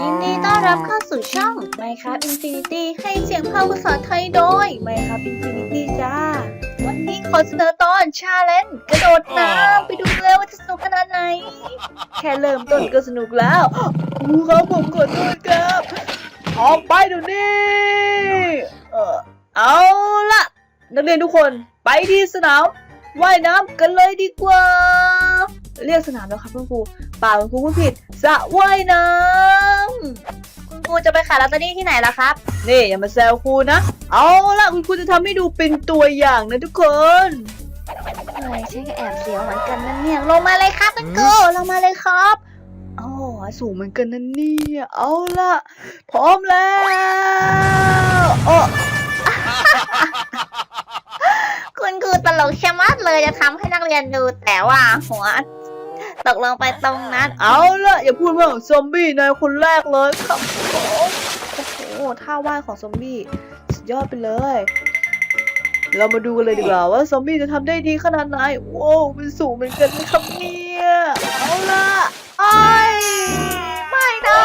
ยินดีต้อนรับเข้าสู่ช่อง Minecraft Infinity ให้เสียงภาคภาษาไทยโดย Minecraft Infinity จ้า วันนี้ขอเสนอตอนชาเลนจ์กระโดดน้ำไปดูเลยว่าจะสนุกขนาดไหน แค่เริ่มต้นก็สนุกแล้วครูครับผมขอโทษครับ ออกไปเดี๋ยวนี้เออเอาละนักเรียนทุกคนไปที่สนามว่ายน้ำกันเลยดีกว่า เรียกสนามแล้วครับคุณครูเปล่าคุณครูพูดผิดสระว่ายน้ำคุณครูจะไปขายลอตเตอรี่ที่ไหนล่ะครับ นี่อย่ามาแซวครูนะ เอาล่ะคุณครูจะทำให้ดูเป็นตัวอย่างนะทุกคนเฮ้ยฉันก็แอบเสียวเหมือนกันนะเนี่ย ลงมาเลยครับคุณครูลงมาเลยครับอ๋อสูงเหมือนกันนะเนี่ยเอาล่ะ พร้อมแล้วโอ้คุณครูตลกชะมัดเลยจะทำให้นักเรียนดูแต่ว่าหัว ตกลงไปตรงนั้น เอาละอย่าพูดว่าซอมบี้นายคนแรกเลยครับผมโอ้โหท่าว่ายของซอมบี้สุดยอดไปเลย เรามาดูกันเลยดีกว่าว่าซอมบี้จะทำได้ดีขนาดไหนโว้วมันสูงเหมือนกันนะครับเนี่ยเอาละไอ้ายไม่นะ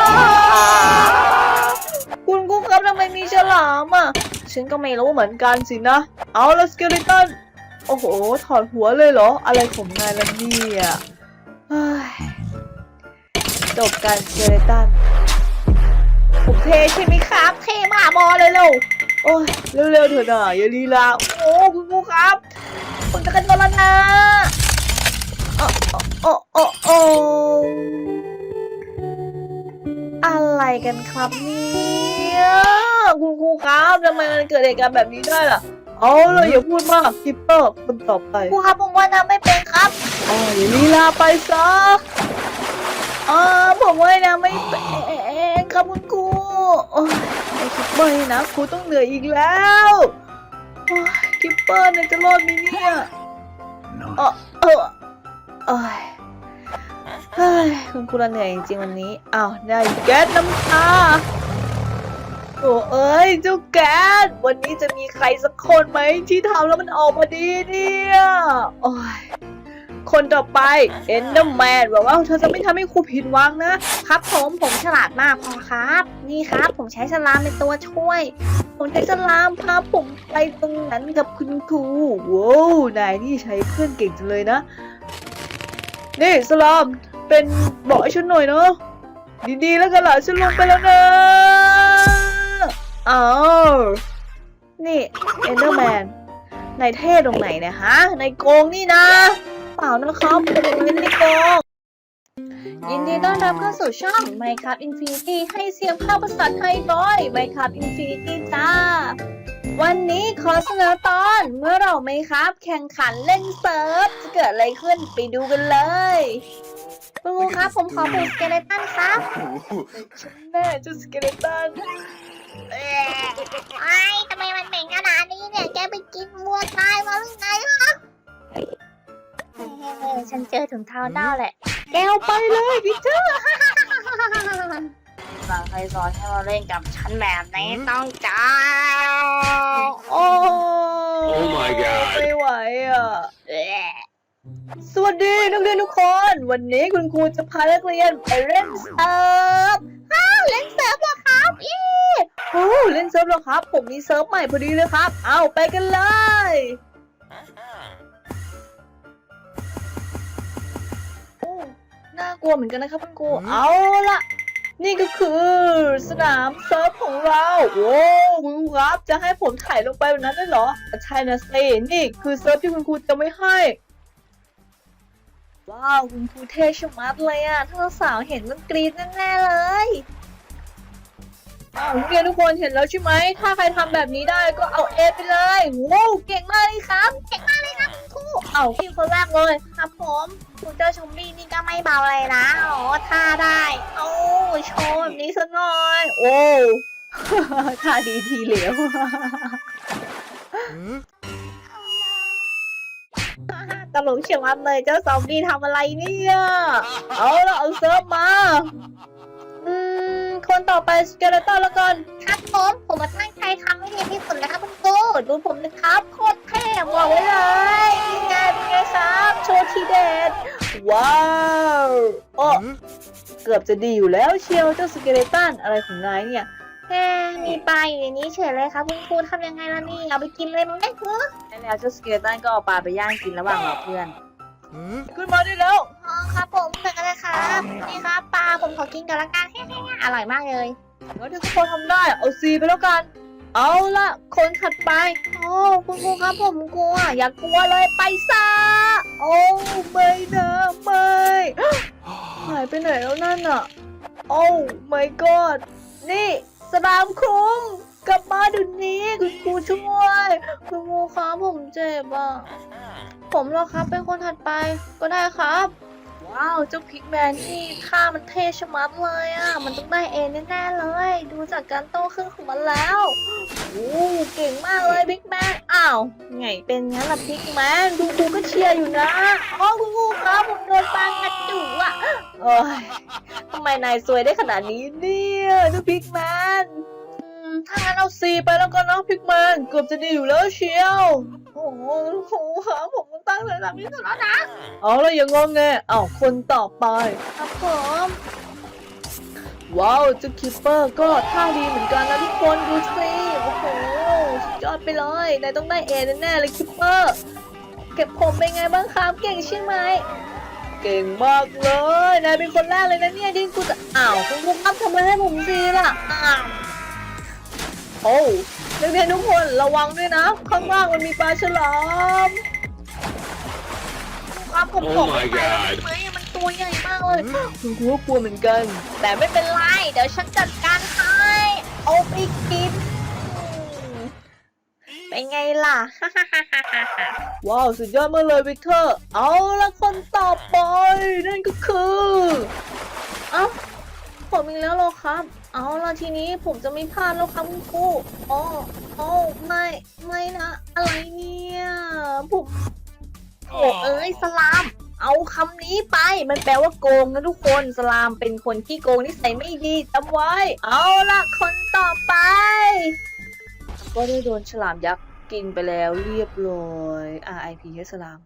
คุณกุ๊กครับทำไมมีฉลามอะฉันก็ไม่รู้เหมือนกันสินะ เอาละสเกเลตันโอ้โห ถอดหัวเลยเหรอ อะไรของนายล่ะเนี่ยเฮ้ย จบการสเกเลตันผมเทใช่ไหมครับ เทมากบอเลยเร็วโอ้ยเร็วๆเถอะนะอย่าลีลาโอ้คุณครูครับผมจะกันตัวแล้วนะโอ้โอ้โอ้โอ้อะไรกันครับเนี่ยคุณครูครับทำไมมันเกิดเหตุการณ์แบบนี้ได้ล่ะ เอาเลยอย่าพูดมากคิปเปอร์คนต่อไปครูครับผมว่าทำไม่เป็นครับอ๋ออย่าลีลาไปซะอ๋อผมว่านะไม่เป็นครับคุณครูโอ้ยไอ้คิปเปอร์นี่นะครูต้องเหนื่อยอีกแล้วโอ้ยคิปเปอร์เนี่ยจะรอดไหมเนี่ยเออเออเอ้ยเฮ้ยคุณครูละเหนื่อยจริงๆวันนี้อ้าวได้แก๊สน้ำตา โอ้เอ้ยเจ้าแก๊สวันนี้จะมีใครสักคนไหมที่ทำแล้วมันออกมาดีเนี่ยโอ้ยคนต่อไปเอนเดอร์แมนบอกว่าเธอจะไม่ทำให้ครูผิดหวังนะ ครับผมผมฉลาดมากพอครับ นี่ครับ ผมใช้สลามเป็นตัวช่วย ผมใช้สลามพาผมไปตรงนั้นกับคุณครูว้าวนายนี่ใช้เพื่อนเก่งจังเลยนะ นี่สลามเป็นบอกให้ฉันหน่อยเนาะดีๆแล้วกันล่ะฉันลงไปแล้วนะ อ้าวนี่เอนเดอร์แมนในเท่ตรงไหนเนี่ยฮะในโกงนี่นะ เปล่านะครับผมไม่ได้โกง ยินดีต้อนรับเข้าสู่ช่อง Minecraft Infinity ให้เสียงภาคภาษาไทยโดย Minecraft Infinity จ้า วันนี้ขอเสนอตอนเมื่อเราไหมครับ แข่งขันเล่นเซิร์ฟ จะเกิดอะไรขึ้นไปดูกันเลยคุณครูครับผมขอเป็นสเกเลตันครับฉันแน่เจ้าสเกเลตัน ไอ้ยทำไมมันเหม็นขนาดนี้เนี่ย แกไปกินวัวตายมาหรือไงฮะเฮ้ยฉันเจอถุงเท้าเน่าแหละ แกวไปเลยพี่เจ้าบางใครสอนให้มาเล่นกับฉันแบบนี้ต้องจ้าโอ้ Oh my god ไม่ไหวอะเอ๊ะสวัสดีนักเรียนทุกคน วันนี้คุณครูจะพานักเรียนไปเล่นเซิร์ฟอ้าว เล่นเซิร์ฟเหรอครับอีโอ้เล่นเซิร์ฟเหรอครับ ผมมีเซิร์ฟใหม่พอดีเลยครับ เอาไปกันเลยโอ้น่ากลัวเหมือนกันนะครับคุณครูเอาล่ะนี่ก็คือสนามเซิร์ฟของเราโว้วคุณครูครับ จะให้ผมถ่ายลงไปแบบนั้นได้เหรอใช่นะสินี่คือเซิร์ฟที่คุณครูจะไม่ให้ว้าวคุณครูเท่ชะมัดเลยอะถ้าสาวๆเห็นต้องกรี๊ดแน่ๆเลย อ้าวนักเรียนทุกคนเห็นแล้วใช่ไหม ถ้าใครทำแบบนี้ได้ก็เอาเอไปเลยว้าวเก่งมากเลยครับ เก่งมากเลยครับคุณครูเอาพี่คนแรกเลยครับผมคุณเจ้าชมบี้นี่ก็ไม่เบาเลยนะโอ้ท่าได้เอาโชว์แบบนี้สักหน่อย โอ้ ท่าดีทีเหลว ตลกเฉียงอันเลยเจ้าซอมบี้ทำอะไรเนี่ย เอาละเอาเซิร์ฟมาอืม คนต่อไปสเกเลตันแล้วกันครับผมผมมาตั้งใจทำให้ดีที่สุดเลยครับคุณครูดูผมนะครับโคตรเท่บอกไว้เลยนี่ไงเป็นไงครับโชว์ทีเด็ดว้าวโอ้เกือบจะดีอยู่แล้วเชียวเจ้าสเกเลตันอะไรของนายเนี่ยแหมมีปลาอยู่ในนี้เฉยเลยครับคุณครูทำยังไงล่ะนี่เอาไปกินเลยมั้ยครูได้แล้วเจ้าสเกเลตันก็เอาปลาไปย่างกินระหว่างรอเพื่อนขึ้นมาได้แล้วอ๋อครับผมเสร็จกันเลยครับนี่ครับปลาผมขอกินกันละกัน อร่อยมากเลยงั้นถ้าทุกคนทำได้เอาซีไปแล้วกัน เอาละคนถัดไป โอ้คุณครูครับผมกลัว อย่ากลัวเลยไปซะโอ้ไม่นะไม่หายไปไหนแล้วนั่นอะ โอ้ my god นี่สลามคุงกลับมาเดี๋ยวนี้คุณครูช่วย คุณครูครับผมเจ็บอะผมเหรอครับเป็นคนถัดไปก็ได้ครับ ว้าวเจ้าพิกแมนนี่ท่ามันเท่ชะมัดเลยอะ มันต้องได้เอแน่ๆเลย ดูจากการโต้ครึ่งของมันแล้วโอ้เก่งมากเลยพิกแมนอ้าวไงเป็นงั้นล่ะพิกแมนดูครูก็เชียร์อยู่นะอ๋อคุณครูครับผมโดนปางกัดจุกอะเอ้ยทำไมนายสวยได้ขนาดนี้เนี่ยเจ้าพิกแมนอืม ถ้างั้นเอาซีไปแล้วกันนะพิกแมนเกือบจะดีอยู่แล้วเชียว โอ้โหครับผมตั้งใจทำที่สุดแล้วนะ เอาละอย่างงงไงเอาคนต่อไป ครับผม ว้าวเจ้าคิปเปอร์ก็ท่าดีเหมือนกันนะทุกคนดูสิโอ้โหสุดยอดไปเลยนายต้องได้เอแน่ๆเลยคิปเปอร์ เก็บผมเป็นไงบ้างครับเก่งใช่ไหมเก่งมากเลย นายเป็นคนแรกเลยนะเนี่ยที่กูจะอ้าวคุณครูครับทำไมให้ผมซีล่ะอ้าว โอ้นักเรียนทุกคนระวังด้วยนะ ข้างล่างมันมีปลาฉลามครับผม Oh ผม my ไป god ไหมมันตัวใหญ่มากเลยคุณครูก็กลัวเหมือนกัน แต่ไม่เป็นไร เดี๋ยวฉันจัดการให้เอาไปกิน เป็นไงล่ะ ว้าว สุดยอดมากเลยวิกเตอร์ เอาละคนต่อไป นั่นก็คือ เอ้า ผมอีกแล้วเหรอครับ เอาละทีนี้ผมจะไม่พลาดแล้วครับคุณครูอ๋ออ๋อไม่ไม่นะ อะไรเนี่ยผมโอ้เอ้ยสลาม เอาคำนี้ไป มันแปลว่าโกงนะทุกคนสลามเป็นคนที่โกงนิสัยไม่ดีจำไว้ เอาละคนต่อไป ก็ได้โดนฉลามยักษ์กินไปแล้วเรียบร้อย RIP ให้สลาม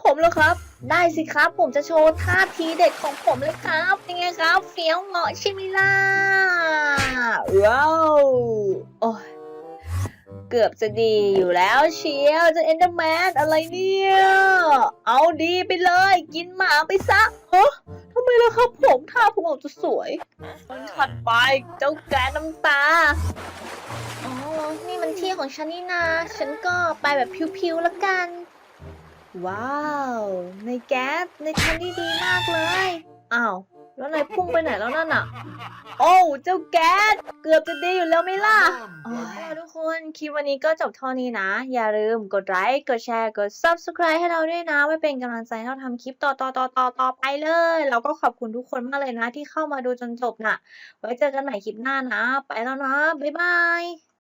ผมแล้วครับ ได้สิครับ ผมจะโชว์ท่าทีเด็ดของผมเลยครับเป็นไงครับ เฟี้ยวเหมาะใช่ไหมล่ะว้าวโอ้ยเกือบจะดีอยู่แล้วเชียวจะเอนเดอร์แมนอะไรเนี่ย เอาดีไปเลย กินหมาไปซะฮะทำไมล่ะครับผมท่าผมออกจะสวยคนถัดไปเจ้าแกน้ำตาอ๋อนี่มันที่ของฉันนี่นา ฉันก็ไปแบบพิวๆแล้วกัน ว้าว ในแก๊สในทำที่ดีมากเลย อ้าว แล้วนายพุ่งไปไหนแล้วนั่นอะ โอ้ เจ้าแก๊ส เกือบจะดีอยู่แล้วไหมล่ะโอ้ยทุกคนคลิปวันนี้ก็จบเท่านี้นะ อย่าลืมกดไลค์ กดแชร์ กด subscribe ให้เราด้วยนะ ไว้เป็นกำลังใจให้เราทำคลิปต่อต่อต่อต่อต่อไปเลยแล้วก็ขอบคุณทุกคนมากเลยนะที่เข้ามาดูจนจบน่ะ ไว้เจอกันใหม่คลิปหน้านะ ไปแล้วนะ บ๊ายบาย